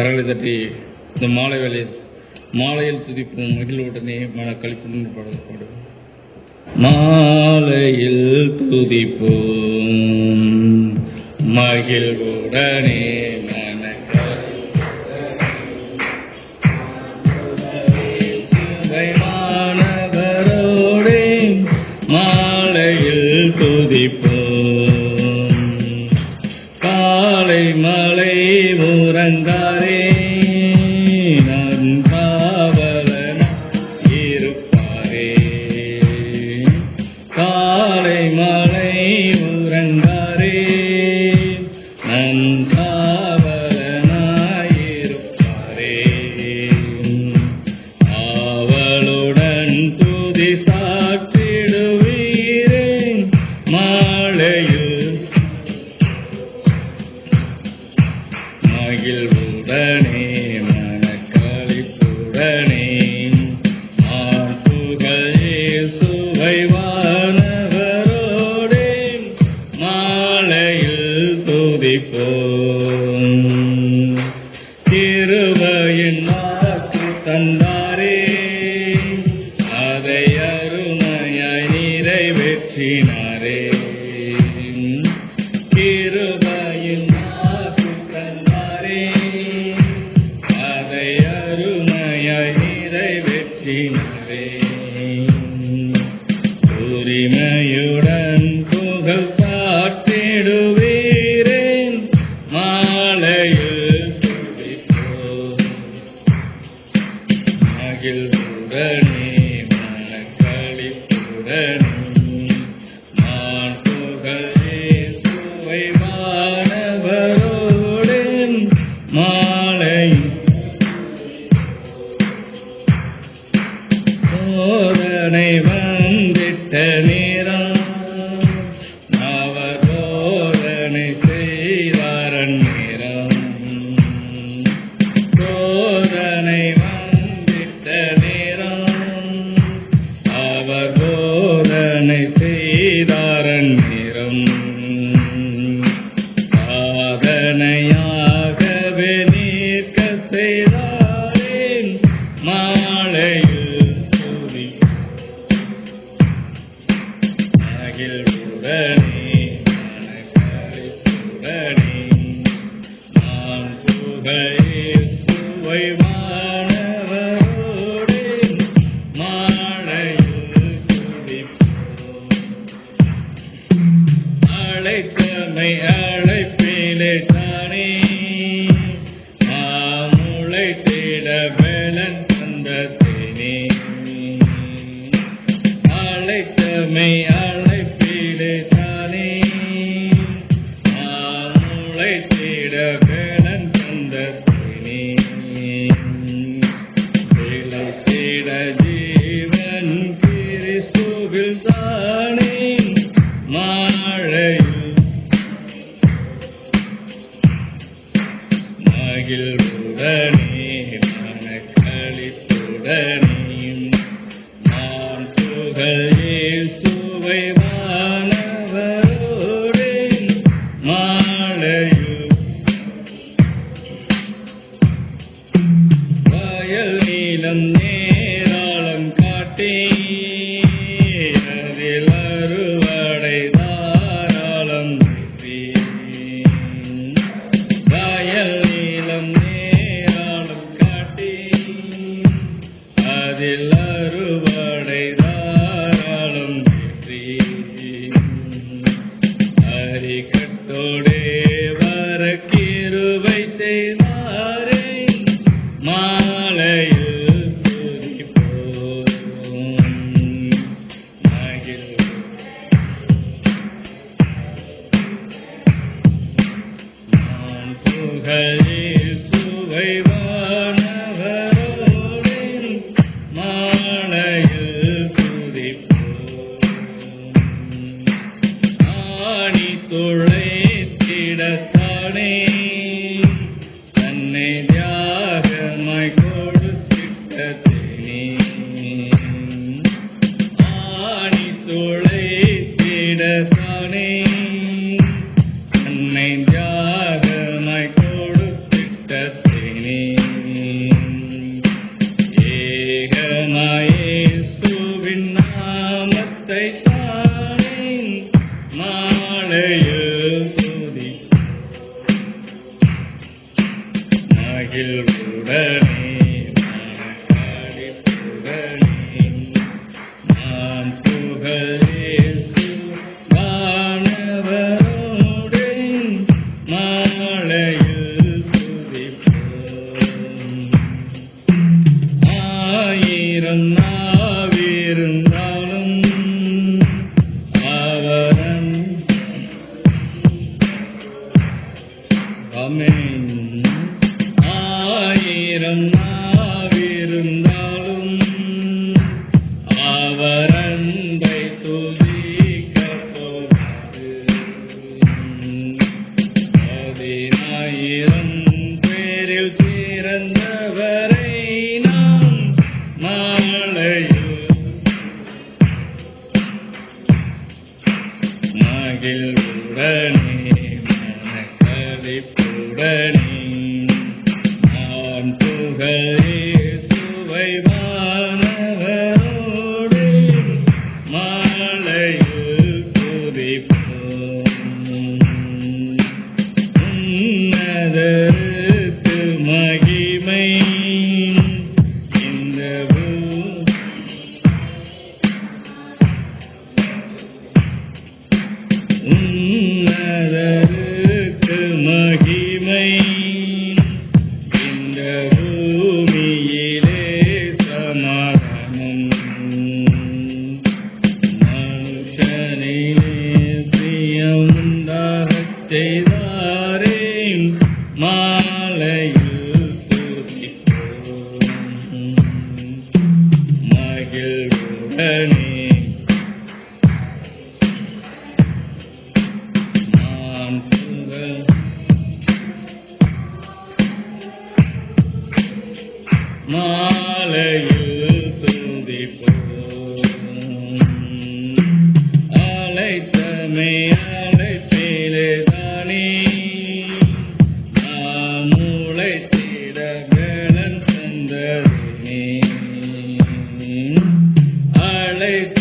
கரங்களை தட்டி இந்த மாலை வேலையில் மாலையில் துதிப்போம் மகிழ்வுடனே மன கழிப்புடன் பாடப்படும். மாலையில் துதிப்போம். மகிழ்வுடனே மாலையில் துதிப்போம் ഉറങ്ങാറേ தந்தாரே. அதை அருமையாய் நிறைவேற்றினாரே. கிருபாயில் மாசு தந்தாரே. அதை அருமையாய் நிறைவேற்றினார். மகிழ்வுடனே மனக்களிப்புடன் நான் புகழே சுவை மாணவரோடு மாலை சோதனை வந்திட்ட and they see உமை அழைப்பிலே தானே? நாமுளை தேட வேளன் தந்த தேனே. அழைத்தமை ಶರಣೇ gülme என்னாவிருந்தாலும் அவர் அன்பை துதிக்கப்போது பதினாயிரம் பேரில் பிறந்தவர் gilgul ani Lady.